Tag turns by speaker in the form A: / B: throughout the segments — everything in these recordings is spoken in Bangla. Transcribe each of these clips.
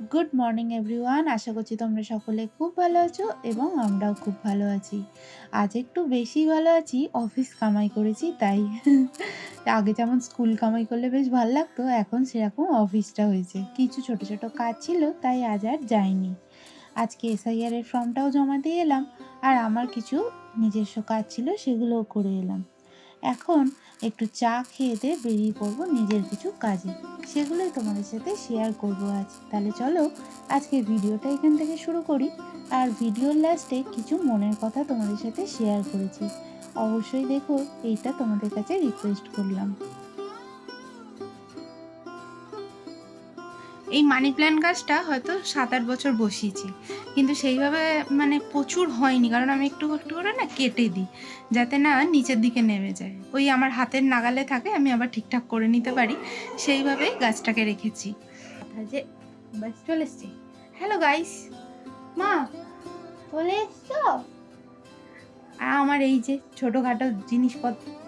A: গুড মর্নিং এভরিওয়ান আশা করছি তোমরা সকলে খুব ভালো আছো এবং আমরাও খুব ভালো আছি। আজ একটু বেশি ভালো আছি অফিস কামাই করেছি, তাই আগে যেমন স্কুল কামাই করলে বেশ ভালো লাগতো, এখন সেরকম অফিসটা হয়েছে। কিছু ছোট ছোট কাজ ছিল, তাই আজ আর যাইনি। আজকে এসআইআর এর ফর্মটাও জমা দিয়ে এলাম, আর আমার কিছু নিজস্ব কাজ ছিল, সেগুলোও করে এলাম। এখন একটু চা খেয়ে দিয়ে বেরিয়ে পড়ব নিজের কিছু কাজে। সেগুলোই তোমাদের সাথে শেয়ার করব আজ। তাহলে চলো আজকে ভিডিওটা এখান থেকে শুরু করি। আর ভিডিওর লাস্টে কিছু মনের কথা তোমাদের সাথে শেয়ার করেছি। অবশ্যই দেখো, এইটা তোমাদের কাছে রিকোয়েস্ট করলাম।
B: এই মানি প্ল্যান্ট গাছটা হয়তো সাত আট বছর বসিয়েছি। কিন্তু সেইভাবে মানে প্রচুর হয়নি কারণ আমি একটু একটু করে না কেটে দিই যাতে না নিচের দিকে নেমে যায়। ওই আমার হাতের নাগালে থাকে আমি আবার ঠিকঠাক করে নিতে পারি। সেইভাবেই গাছটাকে রেখেছি। যে? বাস চলে এসছি। হ্যালো গাইস মা চলে এসছো? আমার এই যে ছোটোখাটো জিনিসপত্র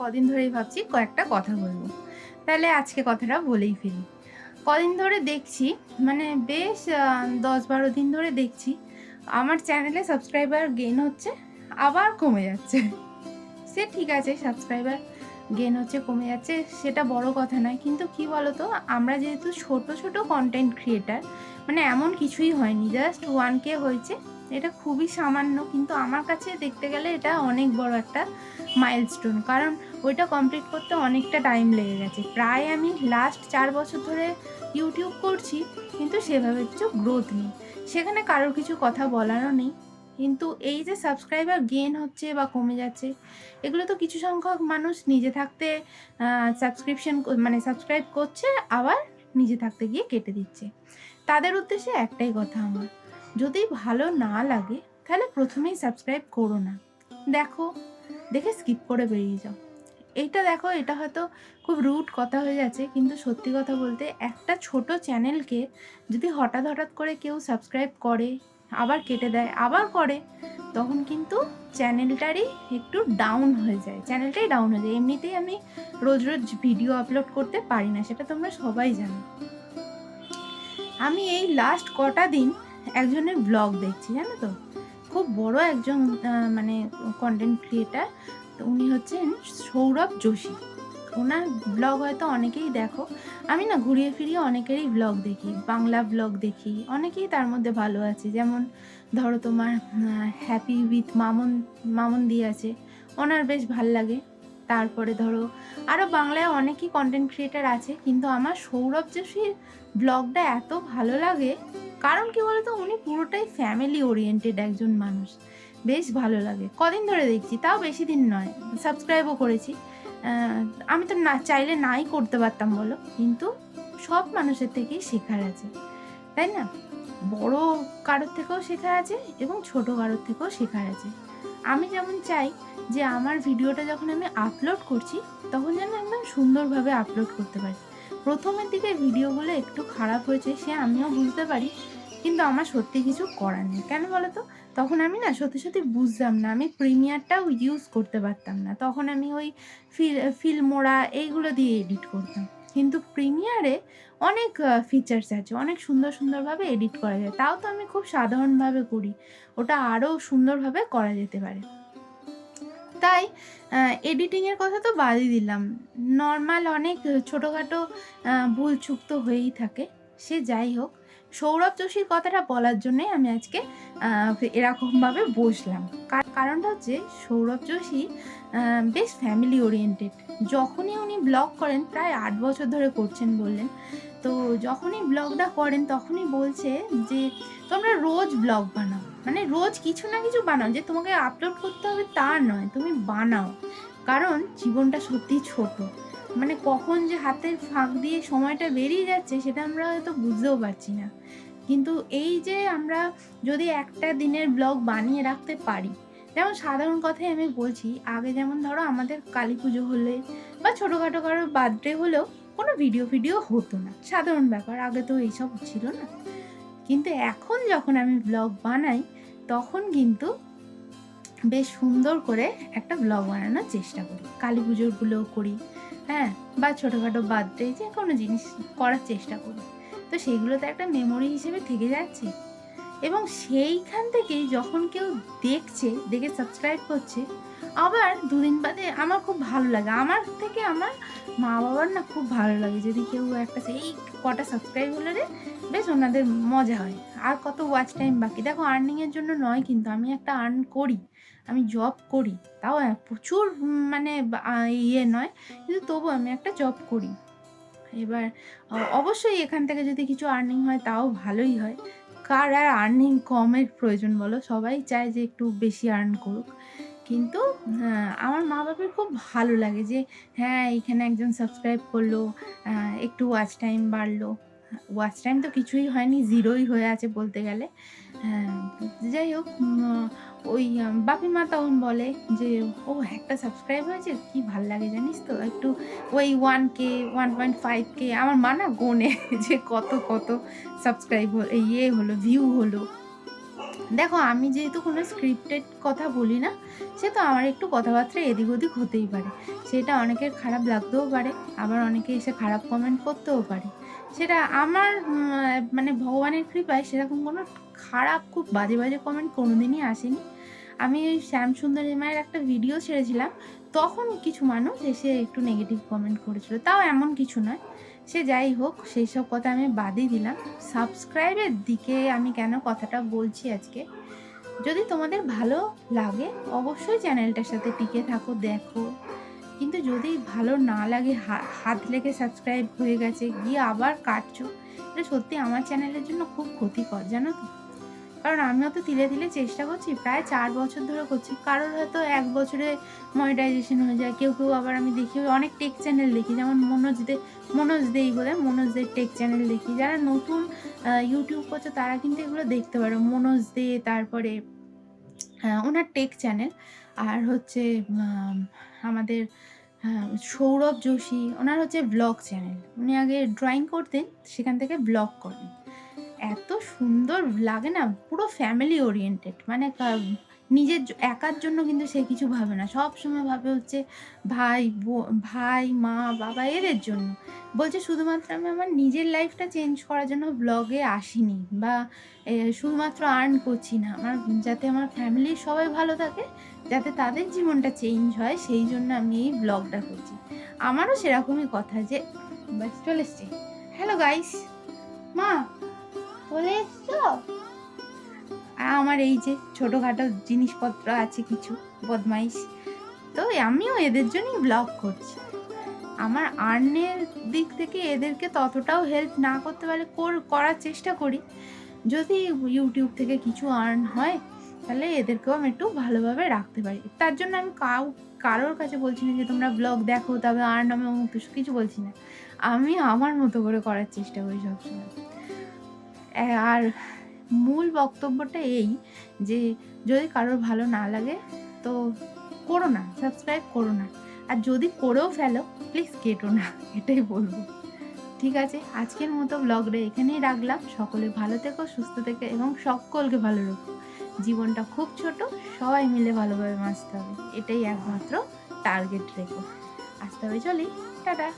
B: কদিন ধরেই ভাবছি কয়েকটা কথা বলব। তাহলে আজকে কথাটা বলেই ফেলি। কদিন ধরে দেখছি মানে বেশ দশ বারো দিন ধরে দেখছি, আমার চ্যানেলে সাবস্ক্রাইবার গেইন হচ্ছে, আবার কমে যাচ্ছে। সে ঠিক আছে, সাবস্ক্রাইবার গেন হচ্ছে, কমে যাচ্ছে, সেটা বড় কথা নয়, কিন্তু কি বলতো, আমরা যেহেতু ছোট ছোট কন্টেন্ট ক্রিয়েটার মানে এমন কিছুই হয়নি জাস্ট ওয়ান কে হয়েছে, এটা খুবই সামান্য, কিন্তু আমার কাছে দেখতে গেলে এটা অনেক বড় একটা মাইলস্টোন কারণ ওইটা কমপ্লিট করতে অনেকটা টাইম লেগে গেছে। প্রায় আমি লাস্ট চার বছর ধরে ইউটিউব করছি, কিন্তু সেভাবে কিছু গ্রোথ নেই। সেখানে কারোর কিছু কথা বলারও নেই। কিন্তু এই যে সাবস্ক্রাইবার গেন হচ্ছে বা কমে যাচ্ছে, এগুলো তো কিছু সংখ্যক মানুষ নিজে থাকতে সাবস্ক্রিপশন মানে সাবস্ক্রাইব করছে, আবার নিজে থাকতে গিয়ে কেটে দিচ্ছে। তাদের উদ্দেশ্যে একটাই কথা আমার, যদি ভালো না লাগে, তাহলে প্রথমেই সাবস্ক্রাইব করো না। দেখো, দেখে স্কিপ করে বেরিয়ে যাও। এইটা দেখো, এটা হয়তো খুব রুট কথা হয়ে যাচ্ছে, কিন্তু সত্যি কথা বলতে একটা ছোট চ্যানেলকে যদি হঠাৎ হঠাৎ করে কেউ সাবস্ক্রাইব করে, আবার কেটে দেয়, আবার করে, তখন কিন্তু চ্যানেলটারই একটু ডাউন হয়ে যায়, চ্যানেলটাই ডাউন হয়ে যায়। এমনিতেই আমি রোজ রোজ ভিডিও আপলোড করতে পারি না, সেটা তোমরা সবাই জানো। আমি এই লাস্ট কটা দিন একজনের ব্লগ দেখছি, জানো তো? খুব বড় একজন মানে কন্টেন্ট ক্রিয়েটার তো উনি হচ্ছেন সৌরভ যোশী। ওনার ব্লগ হয়তো অনেকেই দেখো। আমি না ঘুরিয়ে ফিরিয়ে অনেকেরই ব্লগ দেখি, বাংলা ব্লগ দেখি। অনেকেই তার মধ্যে ভালো আছে। যেমন ধরো তোমার হ্যাপি উইথ মামন মামন দিয়ে আছে। ওনার বেশ ভালো লাগে। তারপরে ধরো আরও বাংলায় অনেকই কন্টেন্ট ক্রিয়েটার আছে। কিন্তু আমার সৌরভ যোশীর ব্লগটা এত ভালো লাগে কারণ কি বলতো, উনি পুরোটাই ফ্যামিলি ওরিয়েন্টেড একজন মানুষ। বেশ ভালো লাগে। কদিন ধরে দেখছি, তাও বেশি দিন নয়। সাবস্ক্রাইবও করেছি। আমি তো না, চাইলে নাই করতে পারতাম বলো, কিন্তু সব মানুষের থেকেই শেখার আছে। তাই না? বড় কারোর থেকেও শেখার আছে এবং ছোট কারোর থেকেও শেখার আছে। আমি যেমন চাই যে আমার ভিডিওটা যখন আমি আপলোড করছি, তখন যেন একদম সুন্দরভাবে আপলোড করতে পারি। প্রথমের দিকে ভিডিওগুলো একটু খারাপ হয়েছে, সে আমিও বুঝতে পারি। কিন্তু আমার সত্যি কিছু করার নেই। কেন বলো তো তখন আমি না সত্যি সত্যি বুঝতাম না। আমি প্রিমিয়ারটাও ইউজ করতে পারতাম না। তখন আমি ওই ফিল, ফিল্মোরা এইগুলো দিয়ে এডিট করতাম। কিন্তু প্রিমিয়ারে অনেক ফিচার্স আছে। অনেক সুন্দর সুন্দরভাবে এডিট করা যায়। তাও তো আমি খুব সাধারণভাবে করি। ওটা আরও সুন্দরভাবে করা যেতে পারে। তাই এডিটিংয়ের কথা তো বাদই দিলাম। নর্মাল অনেক ছোটোখাটো ভুল হয়েই থাকে। সে যাই হোক সৌরভ যোশীর কথাটা বলার জন্যই আমি আজকে এরকমভাবে বসলাম। কারণটা হচ্ছে সৌরভ যোশী বেশ ফ্যামিলি ওরিয়েন্টেড যখনই উনি ব্লগ করেন, প্রায় আট বছর ধরে করছেন বললেন। তো যখনই ব্লগটা করেন, তখনই বলছে যে, তোমরা রোজ ব্লগ বানাও। মানে রোজ কিছু না কিছু বানাও। যে তোমাকে আপলোড করতে হবে তা নয়, তুমি বানাও। কারণ জীবনটা সত্যি ছোট। মানে কখন যে হাতের ফাঁক দিয়ে সময়টা বেরিয়ে যাচ্ছে সেটা আমরা হয়তো বুঝতেও পারছি না। কিন্তু এই যে আমরা যদি একটা দিনের ব্লগ বানিয়ে রাখতে পারি, যেমন সাধারণ কথাই আমি বলছি, আগে যেমন ধরো আমাদের কালী পুজো হলে বা ছোটোখাটো কারোর বার্থডে হলেও কোনো ভিডিও ভিডিও হতো না। সাধারণ ব্যাপার, আগে তো এইসব ছিল না। কিন্তু এখন যখন আমি ব্লগ বানাই, তখন কিন্তু বেশ সুন্দর করে একটা ব্লগ বানানোর চেষ্টা করি। কালী পুজোরগুলোও করি হ্যাঁ বা ছোটোখাটো বার্থডে যে কোনো জিনিস করার চেষ্টা করি। তো সেইগুলো তো একটা মেমোরি হিসেবে থেকে যাচ্ছে। এবং সেইখান থেকেই যখন কেউ দেখছে, দেখে সাবস্ক্রাইব করছে আবার দুদিন বাদে আমার খুব ভালো লাগে। আমার থেকে আমার মা বাবার না খুব ভালো লাগে। যদি কেউ একটা সেই কটা সাবস্ক্রাইব হলে রে, বেশ ওনাদের মজা হয়। আর কত ওয়াচ টাইম বাকি। দেখো আর্নিংয়ের জন্য নয় কিন্তু আমি একটা আর্ন করি। আমি জব করি। তাও প্রচুর মানে ইয়ে নয়। কিন্তু তবু আমি একটা জব করি। এবার অবশ্যই এখান থেকে যদি কিছু আর্নিং হয়, তাও ভালোই হয়। কার আর আর্নিং কমের প্রয়োজন বলো? সবাই চায় যে একটু বেশি আর্ন করুক। কিন্তু আমার মা বাবার খুব ভালো লাগে যে হ্যাঁ এখানে একজন সাবস্ক্রাইব করল একটু ওয়াচ টাইম বাড়লো। ওয়াচ টাইম তো কিছুই হয়নি জিরোই হয়ে আছে বলতে গেলে। হ্যাঁ, যাই হোক ওই বাপি মা তখন বলে যে ও একটা সাবস্ক্রাইব হয়েছে? কি ভালো লাগে জানিস তো? একটু ওই one K one point five K আমার মা না গোনে যে কত কত সাবস্ক্রাইব ইয়ে হলো ভিউ হলো। দেখো, আমি যেহেতু কোনো স্ক্রিপ্টেড কথা বলি না, সে তো আমার একটু কথাবার্তা এদিক ওদিক হতেই পারে। সেটা অনেকের খারাপ লাগতেও পারে, আবার অনেকে এসে খারাপ কমেন্ট করতেও পারে। সেটা আমার মানে ভগবানের কৃপায় সেরকম কোনো খারাপ, খুব বাজে বাজে কমেন্ট কোনো দিনই আসেনি। আমি ওই শ্যামসুন্দরী মায়ের একটা ভিডিও ছেড়েছিলাম তখন কিছু মানুষ এসে একটু নেগেটিভ কমেন্ট করেছিল। তাও এমন কিছু নয়। সে যাই হোক, সেই সব কথা আমি বাদই দিলাম। সাবস্ক্রাইবের দিকে আমি কেন কথাটা বলছি আজকে? যদি তোমাদের ভালো লাগে, অবশ্যই চ্যানেলটার সাথে টিকে থাকো, দেখো। কিন্তু যদি ভালো না লাগে হাত লেগে সাবস্ক্রাইব হয়ে গেছে, গিয়ে আবার কাটছো, এটা সত্যি আমার চ্যানেলের জন্য খুব ক্ষতিকর, জানো তো? কারণ আমিও তো তিলে তিলে চেষ্টা করছি, প্রায় চার বছর ধরে করছি। কারোর হয়তো এক বছরে মনিটাইজেশন হয়ে যায়, কেউ কেউ আবার আমি দেখি, অনেক টেক চ্যানেল দেখি, যেমন মনোজ দে, মনোজ দেই বলে, মনোজ দের টেক চ্যানেল দেখি। যারা নতুন ইউটিউব করছে, তারা কিন্তু এগুলো দেখতে পারো। মনোজ দে, তারপরে ওনার টেক চ্যানেল আর হচ্ছে আমাদের সৌরভ যোশী, ওনার হচ্ছে ব্লগ চ্যানেল উনি আগে ড্রয়িং করতেন, সেখান থেকে ব্লগ করেন। এত সুন্দর লাগে না, পুরো ফ্যামিলি ওরিয়েন্টেড মানে নিজের একার জন্য কিন্তু সে কিছু ভাবে না। সব সময় ভাবে হচ্ছে ভাই ভাই, মা, বাবা এদের জন্য। বলছে শুধুমাত্র আমি আমার নিজের লাইফটা চেঞ্জ করার জন্য ব্লগে আসিনি বা শুধুমাত্র আর্ন করছি না। আমার, যাতে আমার ফ্যামিলির সবাই ভালো থাকে, যাতে তাদের জীবনটা চেঞ্জ হয়, সেই জন্য আমি এই ব্লগটা করছি। আমারও সেরকমই কথা যে চলে এসছে। হ্যালো গাইস মা চলে এসছো আমার এই যে ছোটোখাটো জিনিসপত্র আছে কিছু, বদমাইশ। তো আমিও এদের জন্যই ব্লগ করছি। আমার আর্নের দিক থেকে এদেরকে ততটাও হেল্প না করতে কর- করার চেষ্টা করি। যদি ইউটিউব থেকে কিছু আর্ন হয়, তাহলে এদেরকেও আমি একটু ভালোভাবে রাখতে পারি। তার জন্য আমি কাউ, কারোর কাছে বলছি না যে, তোমরা ব্লগ দেখো, তবে আর্ন আমি কিছু কিছু বলছি না। আমি আমার মতো করে করার চেষ্টা করি সবসময়। আর মূল বক্তব্যটা এই যে, যদি কারোর ভালো না লাগে, তো করো না সাবস্ক্রাইব করো না। আর যদি করেও ফেলো প্লিজ কেটো না, এটাই বলব। ঠিক আছে, আজকের মতো ব্লগটা এখানেই রাখলাম। সকলে ভালো থেকো, সুস্থ থেকো, এবং সকলকে ভালো রেখো। জীবনটা খুব ছোট, সবাই মিলে ভালোভাবে বাঁচতে হবে। এটাই একমাত্র টার্গেট রেখো। আসতে হবে চলি, টাটা।